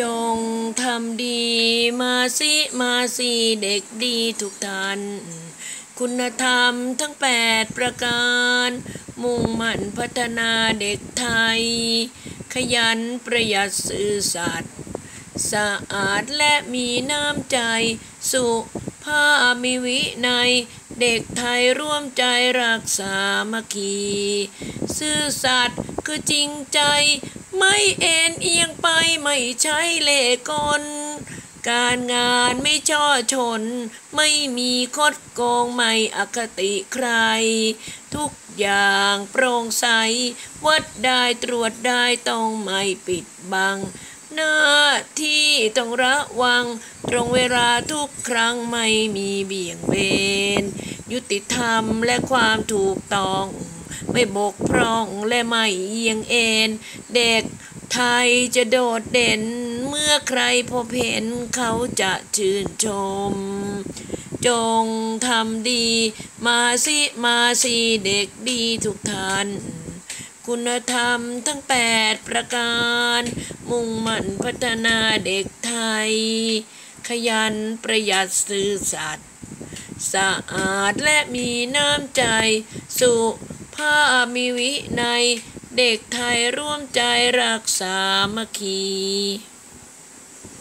จงทำดีมาสิมาสิเด็กดีทุกท่าน คุณธรรมทั้งแปดประการ มุ่งมั่นพัฒนาเด็กไทย ขยันประหยัดซื่อสัตย์สะอาดและมีน้ำใจ สุภาพมีวินัยเด็กไทยร่วมใจรักษามัคคีซื่อสัตย์คือจริงใจ ไม่เอ็นเอียงไปไม่ใช่เล่กลการงานไม่ช่อชน ไม่มีคดโกงไม่อคติใคร ทุกอย่างโปร่งใส วัดได้ตรวจได้ต้องไม่ปิดบัง หน้าที่ต้องระวัง ตรงเวลาทุกครั้งไม่มีเบี่ยงเบน ยุติธรรมและความถูกต้อง ไม่บกพร่องและไม่เอียงเอ็น เด็กไทยจะโดดเด่น เมื่อใครพบเห็นเขาจะชื่นชม จงทำดี มาสิมาสิเด็กดีทุกท่าน คุณธรรมทั้งแปดประการ มุ่งมั่นพัฒนาเด็กไทย ขยันประหยัดซื่อสัตย์สะอาดและมีน้ำใจ สุภาพมีวินัยเด็กไทยร่วมใจรักษามัคคี